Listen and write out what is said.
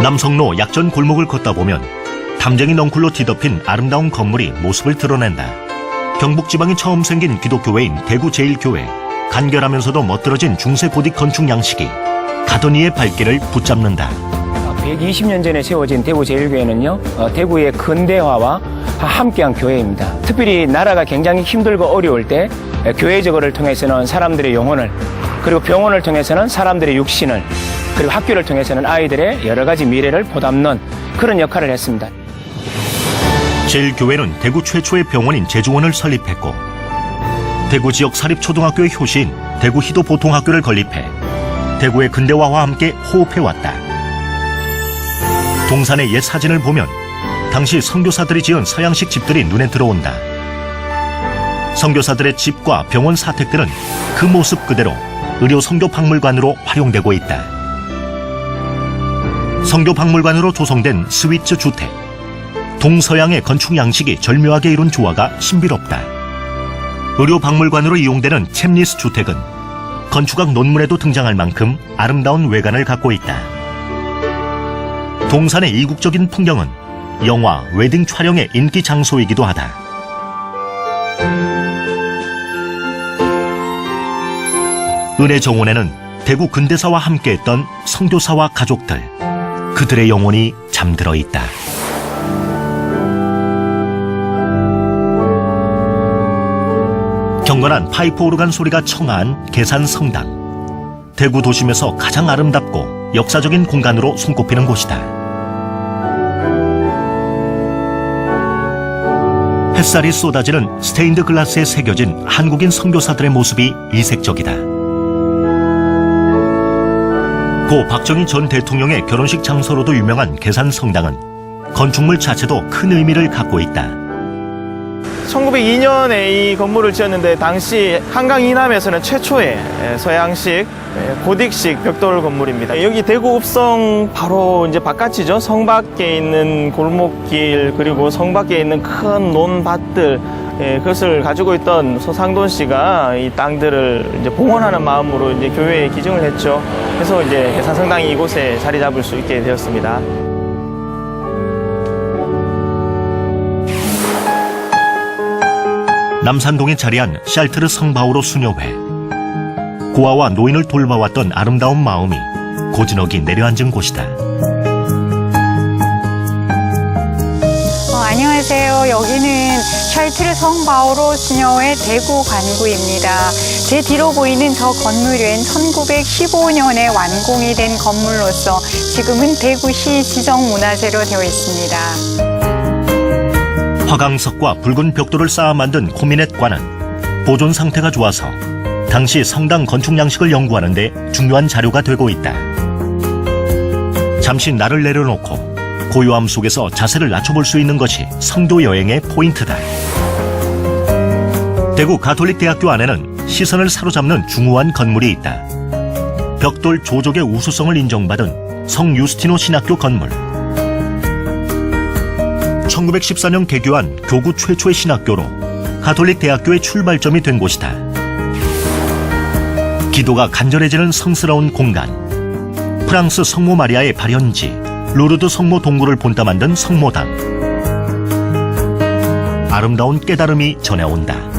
남성로 약전 골목을 걷다 보면 담쟁이 넝쿨로 뒤덮인 아름다운 건물이 모습을 드러낸다. 경북지방에 처음 생긴 기독교회인 대구제일교회. 간결하면서도 멋들어진 중세 고딕 건축 양식이 가던 이의 발길을 붙잡는다. 120년 전에 세워진 대구 제일교회는요, 어, 대구의 근대화와 함께한 교회입니다. 특별히 나라가 굉장히 힘들고 어려울 때 에, 교회 제거를 통해서는 사람들의 영혼을 그리고 병원을 통해서는 사람들의 육신을 그리고 학교를 통해서는 아이들의 여러 가지 미래를 보담는 그런 역할을 했습니다. 제일교회는 대구 최초의 병원인 제주원을 설립했고 대구 지역 사립초등학교의 효시인 대구 희도 보통학교를 건립해 대구의 근대화와 함께 호흡해왔다. 동산의 옛 사진을 보면 당시 선교사들이 지은 서양식 집들이 눈에 들어온다. 선교사들의 집과 병원 사택들은 그 모습 그대로 의료 선교 박물관으로 활용되고 있다. 선교 박물관으로 조성된 스위트 주택. 동서양의 건축 양식이 절묘하게 이룬 조화가 신비롭다. 의료 박물관으로 이용되는 챔리스 주택은 건축학 논문에도 등장할 만큼 아름다운 외관을 갖고 있다. 동산의 이국적인 풍경은 영화 웨딩 촬영의 인기 장소이기도 하다. 은혜 정원에는 대구 근대사와 함께했던 선교사와 가족들, 그들의 영혼이 잠들어 있다. 경건한 파이프 오르간 소리가 청아한 계산 성당. 대구 도심에서 가장 아름답고 역사적인 공간으로 손꼽히는 곳이다. 햇살이 쏟아지는 스테인드 글라스에 새겨진 한국인 선교사들의 모습이 이색적이다. 고 박정희 전 대통령의 결혼식 장소로도 유명한 계산 성당은 건축물 자체도 큰 의미를 갖고 있다. 1902년에 이 건물을 지었는데 당시 한강 이남에서는 최초의 서양식 고딕식 벽돌 건물입니다. 여기 대구 읍성 바로 이제 바깥이죠. 성 밖에 있는 골목길 그리고 성 밖에 있는 큰 논밭들 예, 그것을 가지고 있던 소상돈 씨가 이 땅들을 이제 봉헌하는 마음으로 이제 교회에 기증을 했죠. 그래서 이제 계산성당이 이곳에 자리 잡을 수 있게 되었습니다. 남산동에 자리한 샬트르 성바오로 수녀회. 고아와 노인을 돌봐왔던 아름다운 마음이 고즈넉이 내려앉은 곳이다. 어, 안녕하세요. 여기는 샬트르 성바오로 수녀회 대구 관구입니다. 제 뒤로 보이는 저 건물은 1915년에 완공이 된 건물로서 지금은 대구시 지정문화재로 되어 있습니다. 화강석과 붉은 벽돌을 쌓아 만든 코미넷관은 보존 상태가 좋아서 당시 성당 건축 양식을 연구하는 데 중요한 자료가 되고 있다. 잠시 나를 내려놓고 고요함 속에서 자세를 낮춰볼 수 있는 것이 성도 여행의 포인트다. 대구 가톨릭 대학교 안에는 시선을 사로잡는 중후한 건물이 있다. 벽돌 조족의 우수성을 인정받은 성 유스티노 신학교 건물. 1914년 개교한 교구 최초의 신학교로 가톨릭 대학교의 출발점이 된 곳이다. 기도가 간절해지는 성스러운 공간. 프랑스 성모 마리아의 발현지 루르드 성모 동굴을 본따 만든 성모당. 아름다운 깨달음이 전해온다.